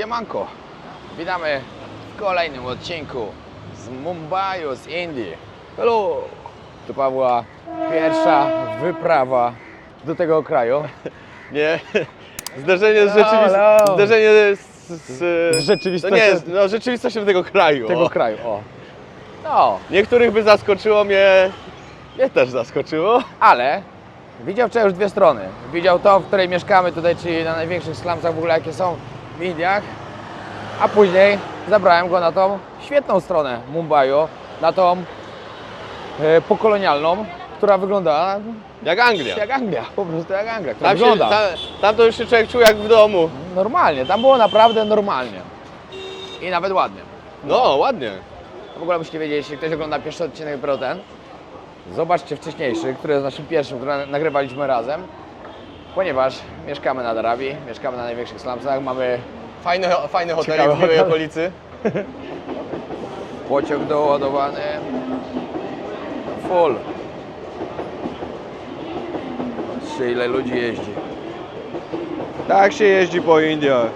Siemanko, witamy w kolejnym odcinku z Mumbai, z Indii. Hello! To Pawła pierwsza wyprawa do tego kraju. Nie. Zderzenie z rzeczywistością. no. Zderzenie z, z, Z rzeczywistością. To nie, no, rzeczywistością tego kraju. Tego o. kraju, o. No, Niektórych by zaskoczyło mnie. Mnie też zaskoczyło. ale widział wczoraj już dwie strony. Widział to, w której mieszkamy tutaj, czyli na największych slumsach w ogóle, jakie są Indiach. A później zabrałem go na tą świetną stronę Mumbaiu, na tą e, pokolonialną, która wygląda Jak Anglia. jak Anglia, po prostu jak Anglia, która Tam, się, wygląda tam, tam to już się człowiek czuł jak w domu. normalnie, tam było naprawdę normalnie i nawet ładnie. No, ładnie. W ogóle musicie wiedzieć, jeśli ktoś ogląda pierwszy odcinek dopiero ten, zobaczcie wcześniejszy, który jest naszym pierwszym, który nagrywaliśmy razem, ponieważ mieszkamy na Darabii, mieszkamy na największych slumsach, mamy Fajny, fajny hotel Ciekawy w miłej okolicy. pociąg doładowany, full. Patrzcie ile ludzi jeździ. Tak się jeździ po Indiach.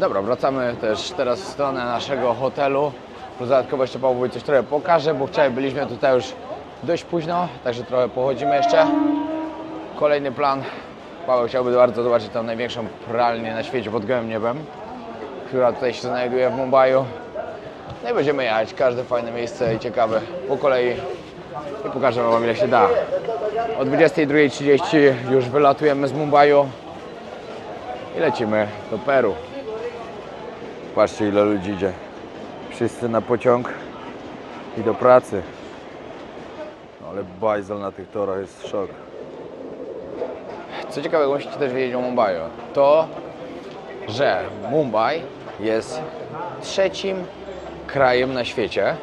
Dobra, wracamy też teraz w stronę naszego hotelu. Plus dodatkowo jeszcze Paweł coś trochę pokaże, bo wczoraj byliśmy tutaj już dość późno, także trochę pochodzimy jeszcze. Kolejny plan. Paweł chciałby bardzo zobaczyć tą największą pralnię na świecie pod gołym niebem, która tutaj się znajduje w Mumbai. No i będziemy jechać każde fajne miejsce i ciekawe po kolei i pokażemy Wam ile się da. O 22.30 już wylatujemy z Mumbai i lecimy do Peru. Patrzcie ile ludzi idzie. Wszyscy na pociąg i do pracy. No, ale bajzel na tych torach jest szok. Co ciekawego musicie też wiedzieć o Mumbai, to że Mumbai jest trzecim krajem na świecie,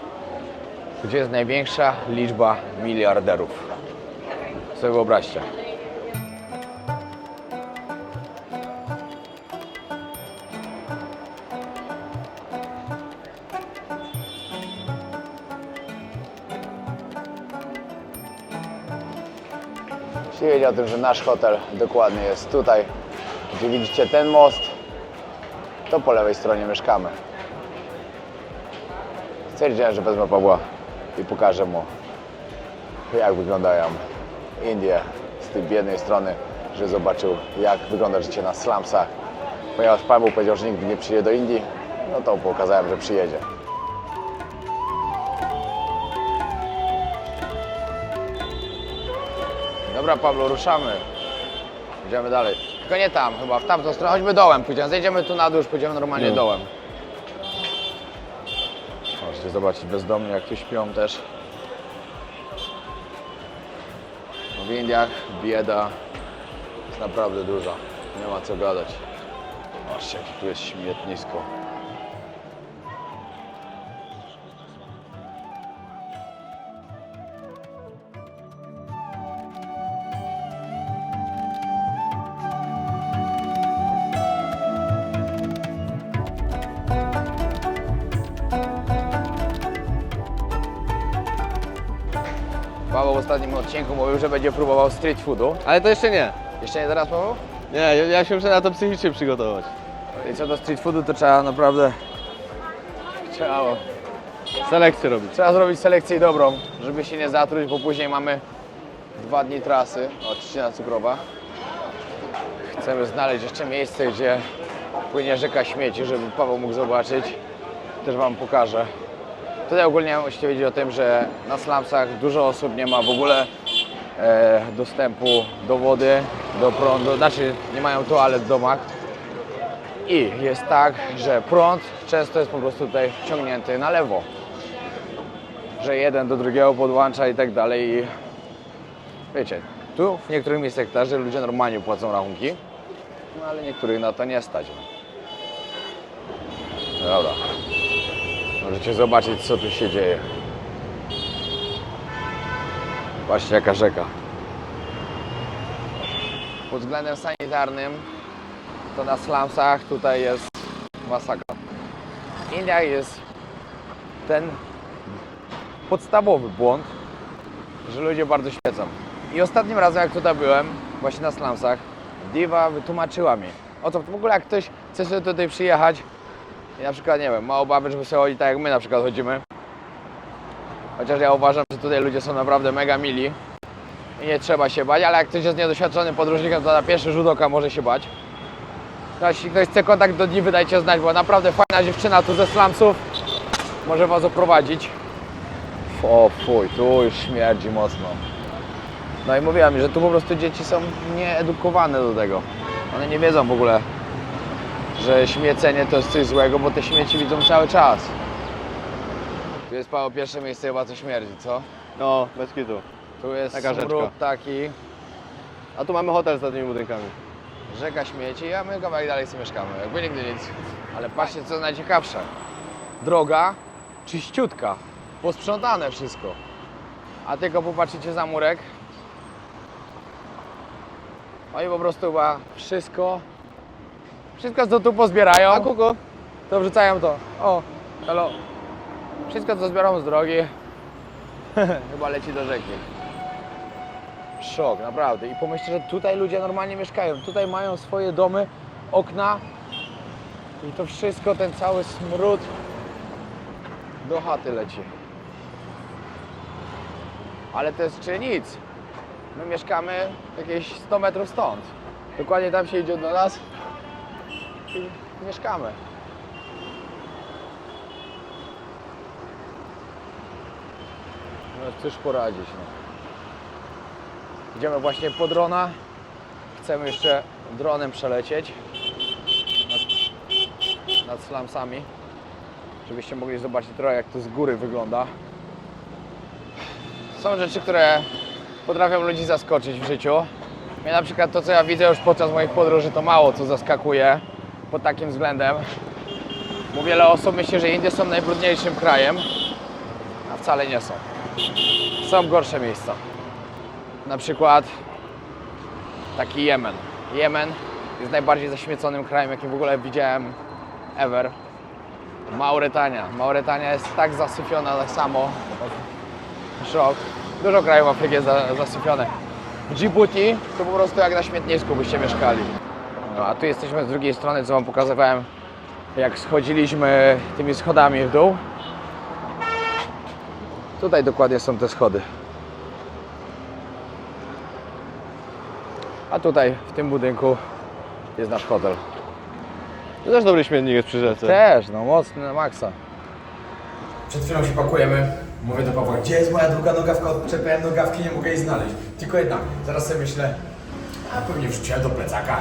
gdzie jest największa liczba miliarderów. Sobie wyobraźcie. Wiedział o tym, że nasz hotel dokładnie jest tutaj, gdzie widzicie ten most, to po lewej stronie mieszkamy. Stwierdziłem, że wezmę Pawła i pokażę mu, jak wyglądają Indie z tej biednej strony, że zobaczył, jak wygląda życie na slumsach. Ponieważ Paweł powiedział, że nigdy nie przyjedzie do Indii, no to pokazałem, że przyjedzie. Dobra, Pablo, ruszamy. Idziemy dalej. Tylko nie tam, chyba w tamtą stronę, choćby dołem pójdziemy. Zejdziemy tu na dół, już pójdziemy normalnie No. dołem. Możecie zobaczyć bezdomni, jak tu śpią też. W Indiach bieda jest naprawdę duża. Nie ma co gadać. Patrzcie, jakie tu jest śmietnisko. Paweł w ostatnim odcinku mówił, że będzie próbował street foodu. Ale to jeszcze nie. Jeszcze nie teraz, Paweł? Nie, ja, ja się muszę na to psychicznie przygotować. I co do street foodu, to trzeba naprawdę... Trzeba, Selekcję robić. trzeba zrobić selekcję dobrą, żeby się nie zatruć, bo później mamy dwa dni trasy. O, trzcina cukrowa. Chcemy znaleźć jeszcze miejsce, gdzie płynie rzeka śmieci, żeby Paweł mógł zobaczyć. Też Wam pokażę. Tutaj ogólnie musicie wiedzieć o tym, że na slumsach dużo osób nie ma w ogóle e, dostępu do wody, do prądu, znaczy nie mają toalet w domach. I jest tak, że prąd często jest po prostu tutaj ciągnięty na lewo. Że jeden do drugiego podłącza i tak dalej. I wiecie, tu w niektórych miejscach tak, że ludzie normalnie płacą rachunki, no ale niektórych na to nie stać. No Dobra. Możecie zobaczyć, co tu się dzieje. Patrzcie, jaka rzeka. Pod względem sanitarnym to na slumsach tutaj jest masakra. W Indiach jest ten podstawowy błąd, że ludzie bardzo świecą. I ostatnim razem jak tutaj byłem, właśnie na slumsach, Diva wytłumaczyła mi, O co, w ogóle jak ktoś chce sobie tutaj przyjechać i na przykład, nie wiem, ma obawy, żeby sobie chodzić tak jak my na przykład chodzimy. Chociaż ja uważam, że tutaj ludzie są naprawdę mega mili i nie trzeba się bać, ale jak ktoś jest niedoświadczonym podróżnikiem, to na pierwszy rzut oka może się bać. No, jeśli ktoś chce kontakt do dni, dajcie znać, bo naprawdę fajna dziewczyna tu ze slumsów może Was oprowadzić. O fuj, tu już śmierdzi mocno. No i mówiłem, że tu po prostu dzieci są nieedukowane do tego. One nie wiedzą w ogóle, że śmiecenie to jest coś złego, bo te śmieci widzą cały czas. Tu jest Paweł pierwsze miejsce chyba co śmierdzi, co? No, bez kitu. Tu jest Taka smród taki, A tu mamy hotel z tymi budynkami. rzeka śmieci, a my kawałek dalej sobie mieszkamy. Jakby nigdy nic. Ale patrzcie co najciekawsze. Droga czyściutka, posprzątane wszystko. A tylko popatrzycie za murek. Oni po prostu chyba wszystko, wszystko co tu pozbierają, A kuku? to wrzucają to. O, hello. Wszystko co zbiorą z drogi, chyba leci do rzeki. Szok, naprawdę. I pomyślcie, że tutaj ludzie normalnie mieszkają. Tutaj mają swoje domy, okna i to wszystko, ten cały smród do chaty leci. Ale to jest czy nic. My mieszkamy jakieś 100 metrów stąd. Dokładnie tam się idzie do nas i mieszkamy. No cóż poradzić. No. Idziemy właśnie po drona. Chcemy jeszcze dronem przelecieć nad, nad slumsami, żebyście mogli zobaczyć trochę jak to z góry wygląda. Są rzeczy, które potrafią ludzi zaskoczyć w życiu. Mnie na przykład to, co ja widzę już podczas moich podróży, to mało co zaskakuje pod takim względem. Bo wiele osób myśli, że Indie są najbrudniejszym krajem, a wcale nie są. Są gorsze miejsca. Na przykład taki Jemen. Jemen jest najbardziej zaśmieconym krajem, jakim w ogóle widziałem ever. Mauretania. Mauretania jest tak zasyfiona tak samo. Szok. Dużo krajów Afryki jest za, zasyfione. W Djibouti to po prostu jak na śmietnisku byście mieszkali. No, a tu jesteśmy z drugiej strony, co Wam pokazywałem, jak schodziliśmy tymi schodami w dół. Tutaj dokładnie są te schody. A tutaj, w tym budynku, jest nasz hotel. To też dobry śmietnik jest przy rzece. Też, no mocny na maksa. Przed chwilą się pakujemy. Mówię do Pawła, gdzie jest moja druga nogawka? Odczepiałem nogawki, nie mogę jej znaleźć. Tylko jedna. Zaraz sobie myślę, a pewnie wrzuciłem do plecaka.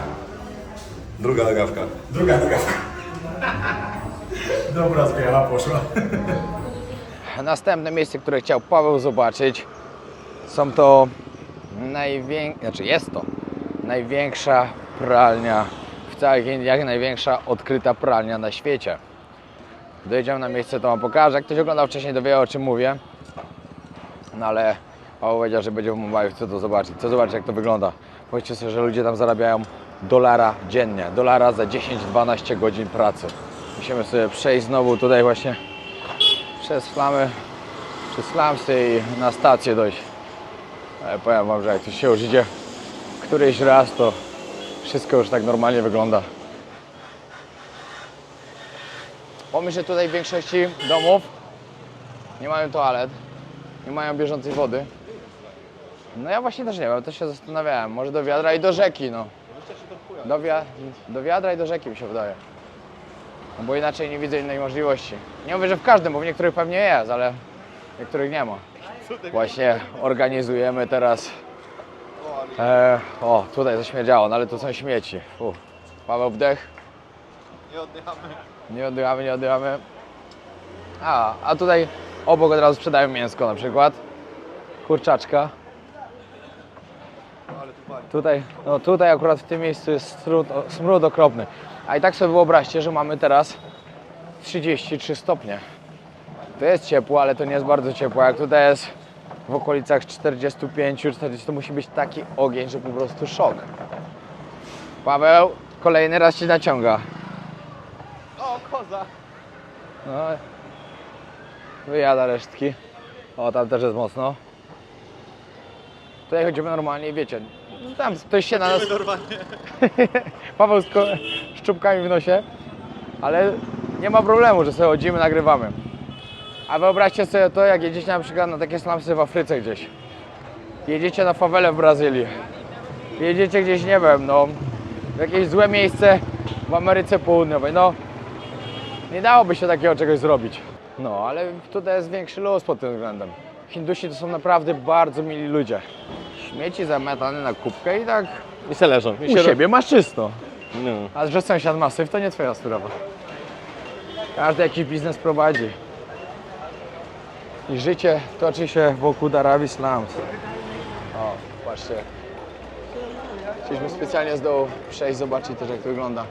Druga nogawka. Druga nogawka. Dobra zmiana poszła. Następne miejsce, które chciał Paweł zobaczyć, są to największa, znaczy jest to największa pralnia w całych Indiach, największa odkryta pralnia na świecie. Dojedziemy na miejsce, to Wam pokażę. Jak ktoś oglądał wcześniej, to wie o czym mówię. No ale Paweł powiedział, że będzie w Mumbai, chce to zobaczyć. Chcę zobaczyć, jak to wygląda. Powiedzcie sobie, że ludzie tam zarabiają dolara dziennie. Dolara za 10-12 godzin pracy. Musimy sobie przejść znowu tutaj właśnie przez flamy, przez slamsy i na stację dojść. Ale powiem Wam, że jak tu się już idzie któryś raz, to wszystko już tak normalnie wygląda. Pomyśl, że tutaj w większości domów nie mają toalet, nie mają bieżącej wody. No ja właśnie też nie wiem, też się zastanawiałem. Może do wiadra i do rzeki, no. Do, wia- do wiadra i do rzeki mi się wydaje. No bo inaczej nie widzę innej możliwości. Nie mówię, że w każdym, bo w niektórych pewnie jest, ale w niektórych nie ma. Właśnie organizujemy teraz. E, o, tutaj zaśmierdziało, no ale to są śmieci. Fu. Paweł wdech. Nie oddychamy. Nie oddychamy, nie oddychamy. A, a tutaj obok od razu sprzedają mięsko na przykład. Kurczaczka. Tutaj, no tutaj akurat w tym miejscu jest smród, smród okropny. A i tak sobie wyobraźcie, że mamy teraz 33 stopnie. To jest ciepło, ale to nie jest bardzo ciepło. Jak tutaj jest w okolicach 45-40, to musi być taki ogień, że po prostu szok. Paweł, kolejny raz ci naciąga. O, koza! No, wyjada resztki. O, tam też jest mocno. Tutaj chodzimy normalnie i wiecie, no tam ktoś się na nas... normalnie. Paweł z ko- szczupkami w nosie, ale nie ma problemu, że sobie chodzimy, nagrywamy. A wyobraźcie sobie to, jak jedziecie na przykład na takie slumsy w Afryce gdzieś. Jedziecie na fawelę w Brazylii. Jedziecie gdzieś, nie wiem, no, w jakieś złe miejsce w Ameryce Południowej. No, nie dałoby się takiego czegoś zrobić. No, ale tutaj jest większy luz pod tym względem. Hindusi to są naprawdę bardzo mili ludzie. Śmieci zamiatane na kubkę i tak I se leżą. I u się siebie masz czysto. No. A że sąsiad ma syf, to nie twoja sprawa. Każdy jakiś biznes prowadzi. I życie toczy się wokół Darabi Slums. O, patrzcie. Chcieliśmy specjalnie z dołu przejść, zobaczyć też jak to wygląda.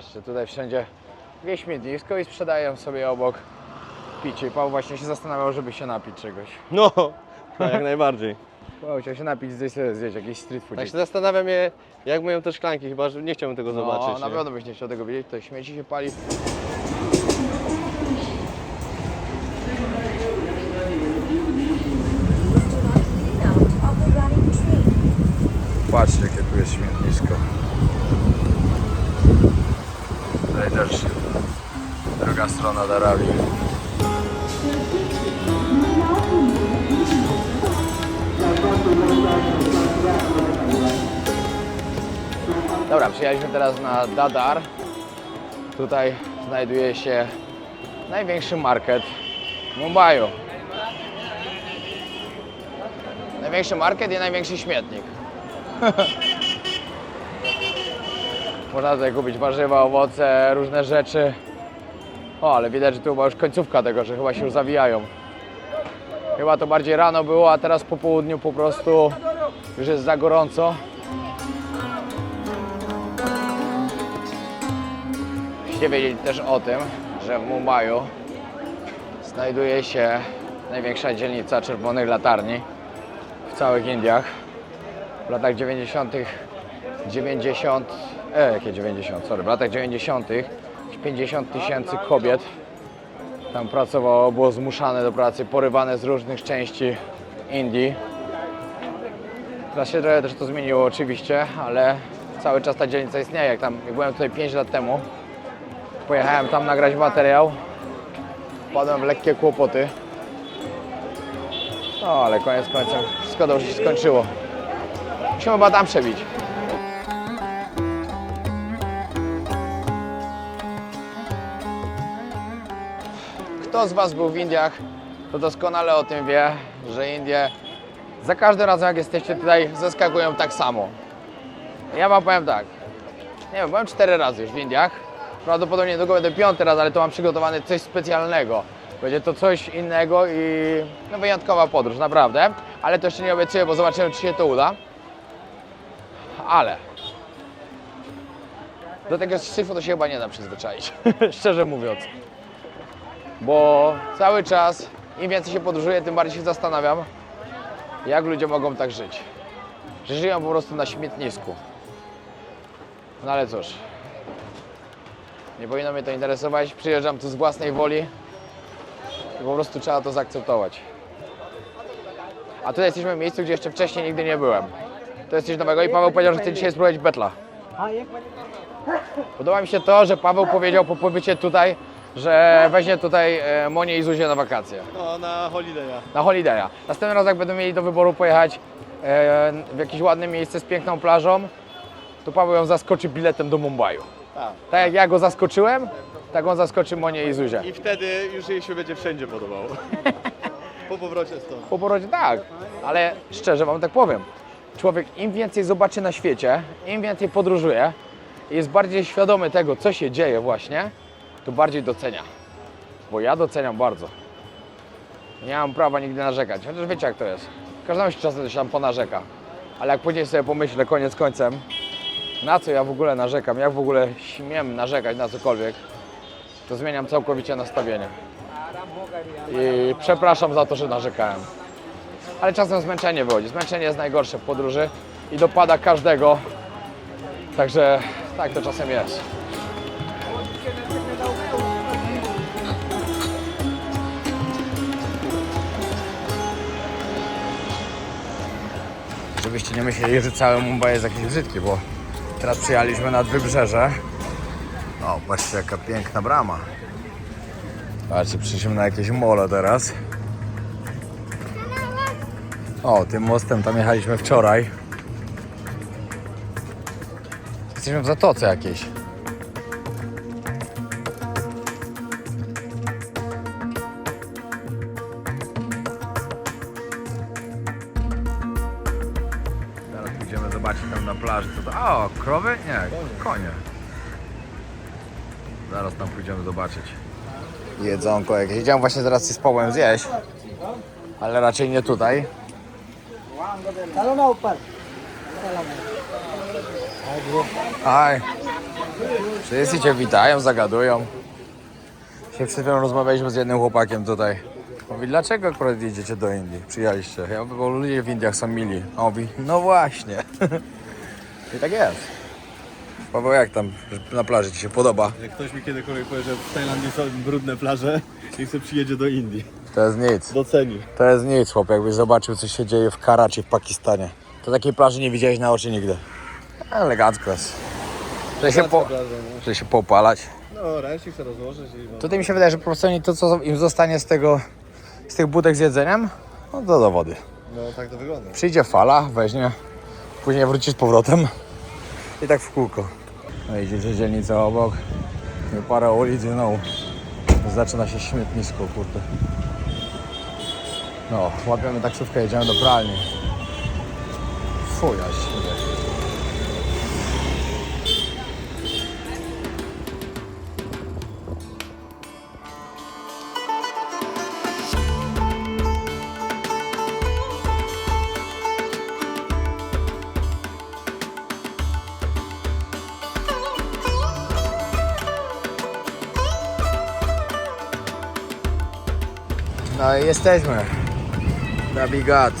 Patrzcie, tutaj wszędzie jakieś śmietnisko i sprzedają sobie obok picie. I Paweł właśnie się zastanawiał, żeby się napić czegoś. No, tak, jak najbardziej. Paweł chciał się napić, zjeść, sobie zjeść jakiś street food. Tak się zastanawiam je, jak mają te szklanki, chyba że nie chciałbym tego no, zobaczyć. na nie? pewno byś nie chciał tego wiedzieć, to śmieci się pali. of the running tree. Patrzcie, jakie tu jest śmietnisko. Też druga strona Darabi. Dobra, przyjechaliśmy teraz na Dadar. Tutaj znajduje się największy market w Mumbai. Największy market i największy śmietnik. Można tutaj kupić warzywa, owoce, różne rzeczy. O, ale widać, że tu była już końcówka tego, że chyba się już zawijają. Chyba to bardziej rano było, a teraz po południu po prostu już jest za gorąco. Musicie wiedzieć też o tym, że w Mumbai znajduje się największa dzielnica czerwonych latarni w całych Indiach. W latach 90. 90. E, jakie 90? Sorry, w latach 90. 50 tysięcy kobiet tam pracowało, było zmuszane do pracy, porywane z różnych części Indii. Teraz się trochę też to zmieniło oczywiście, ale cały czas ta dzielnica istnieje. Jak, tam, jak byłem tutaj 5 lat temu, pojechałem tam nagrać materiał, wpadłem w lekkie kłopoty. No ale koniec końcem wszystko dobrze się skończyło. Musimy chyba tam przebić. Kto z Was był w Indiach, to doskonale o tym wie, że Indie za każdym razem jak jesteście tutaj zaskakują tak samo. Ja Wam powiem tak, nie wiem, byłem cztery razy już w Indiach. Prawdopodobnie niedługo będę piąty raz, ale to mam przygotowane coś specjalnego. Będzie to coś innego i no, wyjątkowa podróż, naprawdę. Ale to jeszcze nie obiecuję, bo zobaczymy, czy się to uda. Ale do tego syfu to się chyba nie da przyzwyczaić, szczerze mówiąc. Bo cały czas, im więcej się podróżuję, tym bardziej się zastanawiam, jak ludzie mogą tak żyć. Że żyją po prostu na śmietnisku. No ale cóż, nie powinno mnie to interesować. Przyjeżdżam tu z własnej woli i po prostu trzeba to zaakceptować. A tutaj jesteśmy w miejscu, gdzie jeszcze wcześniej nigdy nie byłem. To jest coś nowego i Paweł powiedział, że chce dzisiaj spróbować betla. Podoba mi się to, że Paweł powiedział po pobycie tutaj, że weźmie tutaj e, Monię i Zuzię na wakacje, No, na holiday'a. na holiday'a. Następnym razem, jak będą mieli do wyboru pojechać e, w jakieś ładne miejsce z piękną plażą, to Paweł ją zaskoczy biletem do Mumbaiu. Tak. Tak jak ja go zaskoczyłem, tak on zaskoczy Monię i Zuzię. I wtedy już jej się będzie wszędzie podobało. po powrocie stąd. Po porodzie tak, ale szczerze wam tak powiem. Człowiek im więcej zobaczy na świecie, im więcej podróżuje i jest bardziej świadomy tego, co się dzieje właśnie, to bardziej docenia. Bo ja doceniam bardzo. Nie mam prawa nigdy narzekać, chociaż wiecie jak to jest. Każdemu się czasem coś tam ponarzeka. Ale jak później sobie pomyślę koniec końcem, na co ja w ogóle narzekam, jak w ogóle śmiem narzekać na cokolwiek, to zmieniam całkowicie nastawienie. I przepraszam za to, że narzekałem. Ale czasem zmęczenie wychodzi. Zmęczenie jest najgorsze w podróży i dopada każdego. Także tak to czasem jest. Żebyście nie myśleli, że cały Mumbai jest jakiś brzydki, bo teraz przyjechaliśmy nad wybrzeże. O, patrzcie jaka piękna brama. Patrzcie, przyszliśmy na jakieś molo teraz. O, tym mostem tam jechaliśmy wczoraj. Jesteśmy w zatoce jakiejś. Pójdziemy zobaczyć. Jedzonko jakieś. Idziemy właśnie zaraz z Pawłem zjeść. Ale raczej nie tutaj. Aj. Wszyscy cię witają, zagadują. Dzisiaj przed chwilą rozmawialiśmy z jednym chłopakiem tutaj. Mówi, dlaczego akurat jedziecie do Indii? Przyjechaliście. Ja mówię, bo ludzie w Indiach są mili. A on mówi, no właśnie. I tak jest. Paweł, jak tam na plaży ci się podoba? Jak ktoś mi kiedykolwiek powie, że w Tajlandii są brudne plaże i chce przyjedzie do Indii. To jest nic. Doceni. To jest nic, chłop. Jakbyś zobaczył, co się dzieje w Karachi w Pakistanie. To takiej plaży nie widziałeś na oczy nigdy. Elegancko jest. Żeby się, po, żeby się popalać. No, ręcznik chcę rozłożyć i... No. Tutaj mi się wydaje, że po prostu oni to, co im zostanie z tego, z tych budek z jedzeniem, no to do wody. no tak to wygląda. Przyjdzie fala, weźmie, później wróci z powrotem i tak w kółko. No idziecie dzielnica obok, parę ulic, no zaczyna się śmietnisko, kurde. No, łapiemy taksówkę, jedziemy do pralni. Się. Jesteśmy. Nabigat.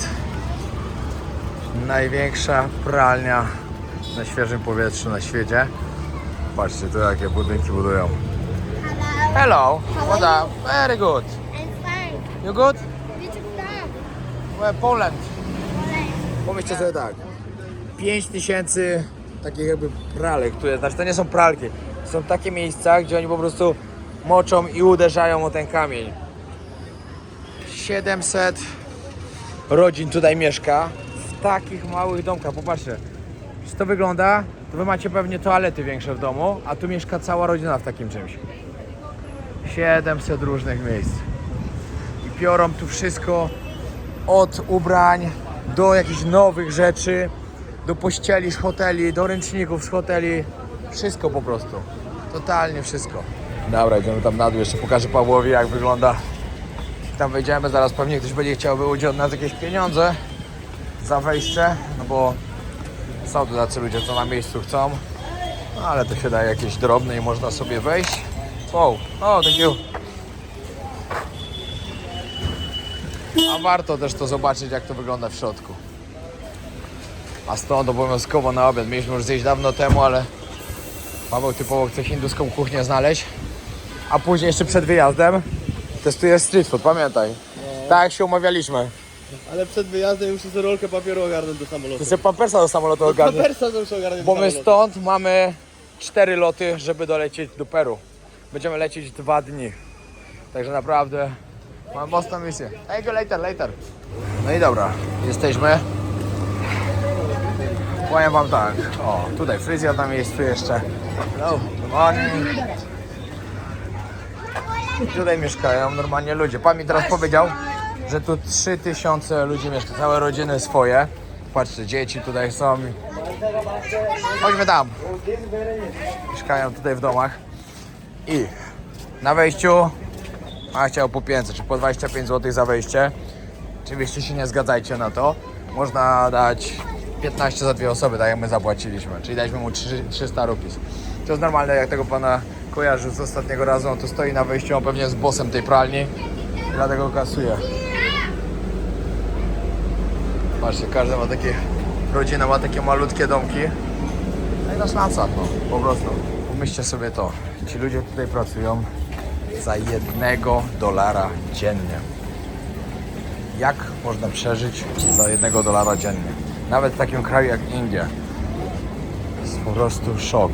Największa pralnia na świeżym powietrzu na świecie. Patrzcie tu jakie budynki budują. Hello. What up? Very good. I'm fine. You good? Well, Poland. Pomyślcie sobie tak. 5 tysięcy takich jakby pralek, które, znaczy to nie są pralki. Są takie miejsca, gdzie oni po prostu moczą i uderzają o ten kamień. 700 rodzin tutaj mieszka w takich małych domkach. Popatrzcie, czy to wygląda? To wy macie pewnie toalety większe w domu, a tu mieszka cała rodzina w takim czymś. 700 różnych miejsc. I biorą tu wszystko od ubrań do jakichś nowych rzeczy, do pościeli z hoteli, do ręczników z hoteli. Wszystko po prostu. Totalnie wszystko. Dobra, idziemy tam na dół. Jeszcze pokażę Pawłowi, jak wygląda. Tam wejdziemy, zaraz pewnie ktoś będzie chciał wyłudzić od nas jakieś pieniądze za wejście, no bo są tu tacy ludzie, co na miejscu chcą. No, ale to się daje jakieś drobne i można sobie wejść. Wow, oh, thank you. A warto też to zobaczyć, jak to wygląda w środku. A stąd obowiązkowo na obiad. Mieliśmy już zjeść dawno temu, ale Paweł typowo chce hinduską kuchnię znaleźć. A później jeszcze przed wyjazdem testuje street food, pamiętaj. Tak jak się umawialiśmy. Ale przed wyjazdem muszę sobie rolkę papieru ogarnąć do samolotu. Ty sobie pampersa do samolotu ogarnij. Papersa to muszę ogarnąć Bo do my samolotu. stąd mamy cztery loty, żeby dolecieć do Peru. Będziemy lecieć dwa dni. Także naprawdę mamy mocną misję. Hey, go later, later. No i dobra, jesteśmy. Powiem wam tak. O, tutaj fryzjer na miejscu jeszcze. Hello, good morning. Tutaj mieszkają normalnie ludzie. Pan mi teraz powiedział, że tu 3000 ludzi mieszka, całe rodziny swoje. Patrzcie, dzieci tutaj są. Chodźmy tam. Mieszkają tutaj w domach. I na wejściu a chciał po 500, czy po 25 zł za wejście. Oczywiście się nie zgadzajcie na to. Można dać 15 za dwie osoby, tak jak my zapłaciliśmy. Czyli daliśmy mu 3, 300 rupees. To jest normalne, jak tego pana kojarzy z ostatniego razu. On tu stoi na wejściu, on pewnie jest bossem tej pralni. Dlatego kasuje. Patrzcie, każda ma takie, rodzina ma takie malutkie domki. No i na szlancach, no, po prostu. Pomyślcie sobie to. Ci ludzie tutaj pracują za jednego dolara dziennie. Jak można przeżyć za jednego dolara dziennie? Nawet w takim kraju jak Indie. To jest po prostu szok.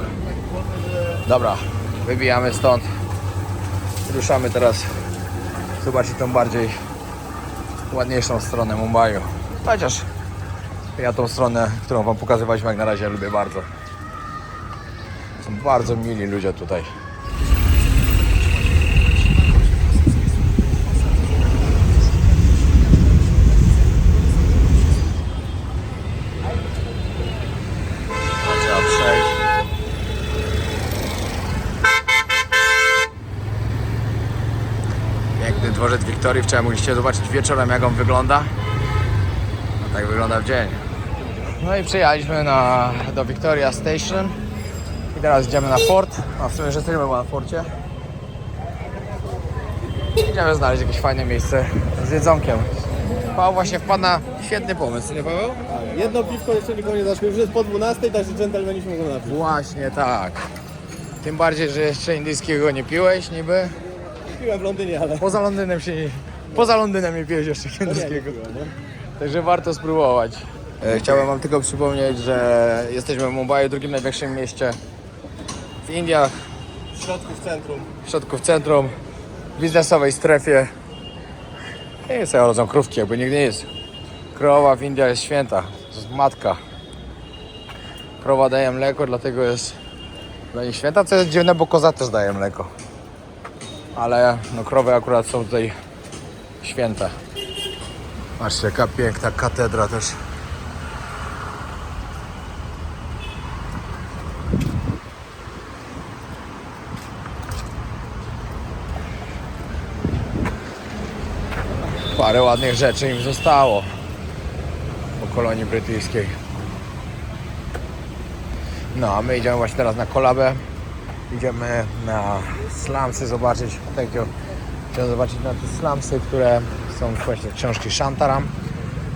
Dobra, wybijamy stąd. Ruszamy teraz zobaczyć tą bardziej ładniejszą stronę Mumbai. Chociaż ja tą stronę, którą wam pokazywaliśmy jak na razie lubię bardzo. Są bardzo mili ludzie tutaj. Trzeba przejść. Piękny dworzec Wiktorii. Wczoraj mogliście zobaczyć wieczorem jak on wygląda. No tak wygląda w dzień. No i przyjechaliśmy na, do Victoria Station. I teraz idziemy na fort. A w sumie już jesteśmy na forcie. Idziemy znaleźć jakieś fajne miejsce z jedzonkiem. Paweł właśnie wpadł na świetny pomysł, nie Paweł? Jedno piwko jeszcze nikogo nie zaszło. Już jest po 12, także dżentelmeni się mogą napić. Właśnie tak. Tym bardziej, że jeszcze indyjskiego nie piłeś niby. Piłem w Londynie, ale... Poza Londynem się nie... Poza Londynem nie piłeś jeszcze Nie, nie nie? Także warto spróbować. E, Chciałem wam tylko przypomnieć, że jesteśmy w Mumbai, drugim największym mieście w Indiach, W środku, w centrum. w środku w centrum, w biznesowej strefie. I sobie rodzą krówki, jakby nigdy nic. Krowa w Indiach jest święta, to jest matka. Krowa daje mleko, dlatego jest dla niej święta, co jest dziwne, bo koza też daje mleko. Ale no, krowy akurat są tutaj święte. Patrzcie, jaka piękna katedra też. Parę ładnych rzeczy im zostało po kolonii brytyjskiej. No, a my idziemy właśnie teraz na kolabę. Idziemy na slumsy zobaczyć. Takiego, chciałem zobaczyć na te slumsy, które są właśnie książki Shantaram.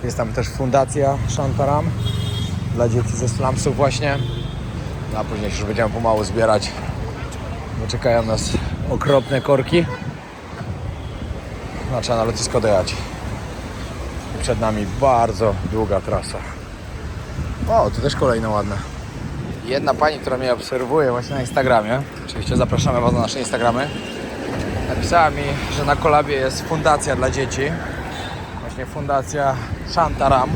Jest tam też fundacja Shantaram dla dzieci ze slumsów właśnie. No, a później już będziemy pomału zbierać, bo czekają nas okropne korki. No, trzeba na lotnisko dojechać. I przed nami bardzo długa trasa. O, tu też kolejne ładne. Jedna pani, która mnie obserwuje właśnie na Instagramie, oczywiście zapraszamy Was na nasze Instagramy, napisała mi, że na kolabie jest fundacja dla dzieci. Właśnie fundacja Shantaram.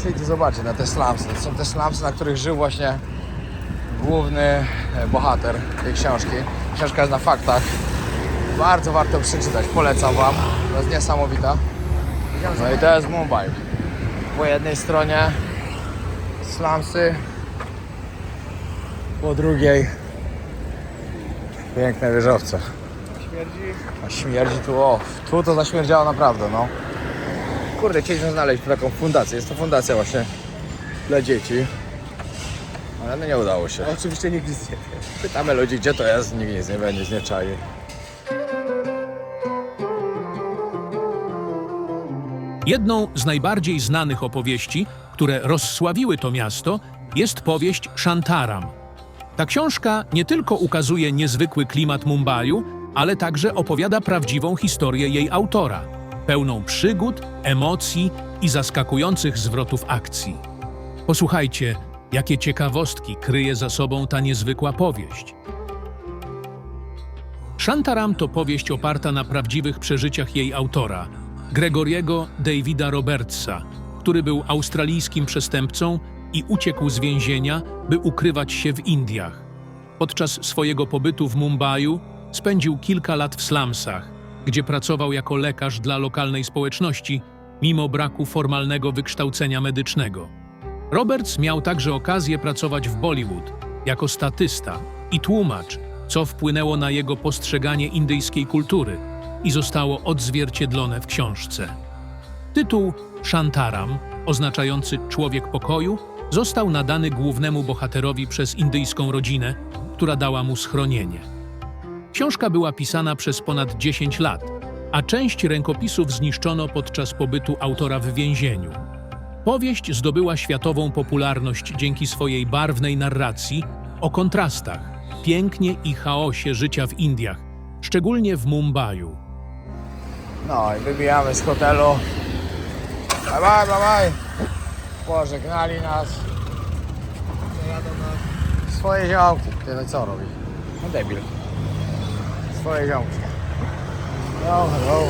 Przyjdzie zobaczyć na te slumsy. To są te slumsy, na których żył właśnie główny e, bohater tej książki. Książka jest na faktach. Bardzo warto przeczytać, polecam Wam. To jest niesamowita. No i to jest Mumbai. Po jednej stronie slumsy, po drugiej piękne wieżowce. Śmierdzi. A śmierdzi tu, o, tu to zaśmierdziało naprawdę, no. Kurde, chcieliśmy znaleźć taką fundację. Jest to fundacja właśnie dla dzieci. Ale no nie udało się. Oczywiście nikt nic nie wie. Pytamy ludzi, gdzie to jest, nikt nic nie wie, nic nie czai. Jedną z najbardziej znanych opowieści, które rozsławiły to miasto, jest powieść Shantaram. Ta książka nie tylko ukazuje niezwykły klimat Mumbaiu, ale także opowiada prawdziwą historię jej autora, pełną przygód, emocji i zaskakujących zwrotów akcji. Posłuchajcie, jakie ciekawostki kryje za sobą ta niezwykła powieść. Shantaram to powieść oparta na prawdziwych przeżyciach jej autora, Gregoriego Davida Robertsa, który był australijskim przestępcą i uciekł z więzienia, by ukrywać się w Indiach. Podczas swojego pobytu w Mumbaiu spędził kilka lat w slumsach, gdzie pracował jako lekarz dla lokalnej społeczności, mimo braku formalnego wykształcenia medycznego. Roberts miał także okazję pracować w Bollywood jako statysta i tłumacz, co wpłynęło na jego postrzeganie indyjskiej kultury i zostało odzwierciedlone w książce. Tytuł Shantaram, oznaczający człowiek pokoju, został nadany głównemu bohaterowi przez indyjską rodzinę, która dała mu schronienie. Książka była pisana przez ponad 10 lat, a część rękopisów zniszczono podczas pobytu autora w więzieniu. Powieść zdobyła światową popularność dzięki swojej barwnej narracji o kontrastach, pięknie i chaosie życia w Indiach, szczególnie w Mumbaiu. No i wybijamy z hotelu. Bye bye. Pożegnali nas. Swoje ziomki. Ty no co robi? No debil. Swoje ziomki. No, hello.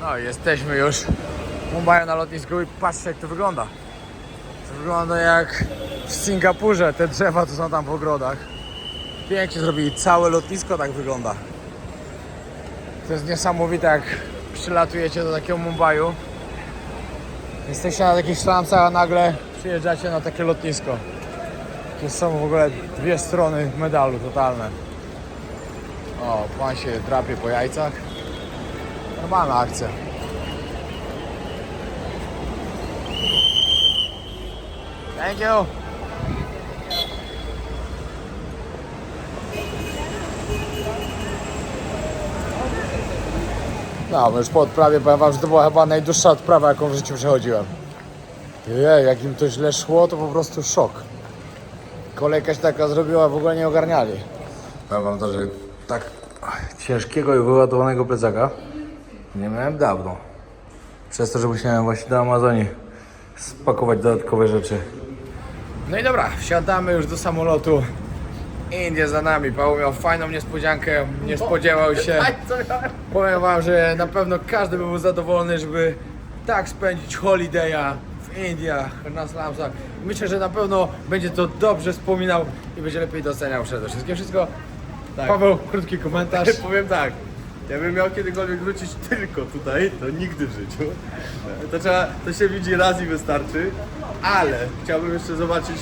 No, jesteśmy już w Mumbai na lotnisku i patrzcie jak to wygląda. To wygląda jak w Singapurze, te drzewa co są tam w ogrodach. Pięknie zrobili, całe lotnisko tak wygląda. To jest niesamowite jak przylatujecie do takiego Mumbaiu. Jesteście na takich szlamcach, a nagle przyjeżdżacie na takie lotnisko. To są w ogóle dwie strony medalu totalne. O, pan się drapie po jajcach. Normalna akcja. Thank you. No, już po odprawie powiem wam, że to była chyba najdłuższa odprawa, jaką w życiu przechodziłem. Jej, jak im to źle szło, to po prostu szok. Kolejka się taka zrobiła, w ogóle nie ogarniali. Powiem wam to, że tak ciężkiego i wyładowanego plecaka nie miałem dawno. Przez to, że musiałem właśnie do Amazonii spakować dodatkowe rzeczy. No i dobra, wsiadamy już do samolotu. Indie za nami. Paweł miał fajną niespodziankę, nie spodziewał się. Powiem wam, że na pewno każdy by był zadowolony, żeby tak spędzić holiday'a w Indiach, na slumsach. Myślę, że na pewno będzie to dobrze wspominał i będzie lepiej doceniał przede wszystkim wszystko. Tak. Paweł, krótki komentarz. Powiem tak. Jakbym miał kiedykolwiek wrócić tylko tutaj, to nigdy w życiu. To trzeba, to się widzi raz i wystarczy, ale chciałbym jeszcze zobaczyć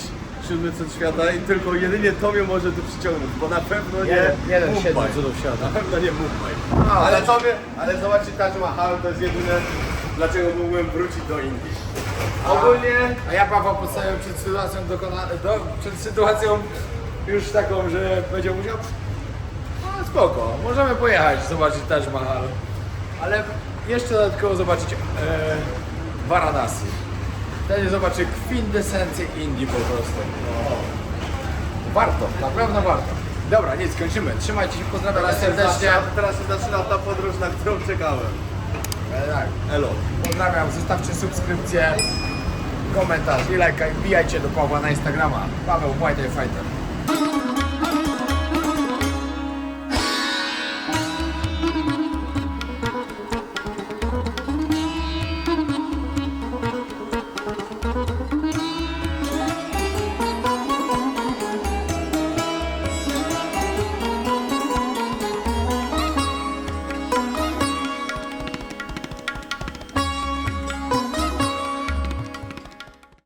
siódmy cud świata i tylko jedynie to mnie może tu przyciągnąć, bo na pewno nie Jeden- jeden Mumbai. siedmiu cudów świata. Na pewno nie Mumbai. Ale to- mnie, ale zobaczcie Taj Mahal to jest jedyne, dlaczego mógłbym wrócić do Indii. Ogólnie A ja Paweł postawiłem przed sytuacją dokona- do, przed sytuacją już taką, że będzie musiał. No spoko, możemy pojechać, zobaczyć Taj Mahal. Ale jeszcze dodatkowo zobaczyć e, Varanasi. Wtedy zobaczy kwintesencję Indii po prostu. Warto, na pewno warto. Dobra, nic, kończymy. Trzymajcie się, pozdrawiam was serdecznie. teraz się zaczyna ta podróż, na którą czekałem. E, tak. Elo. Pozdrawiam, zostawcie subskrypcję, komentarz i lajka i wbijajcie do Pawła na Instagrama. Paweł White Fighter.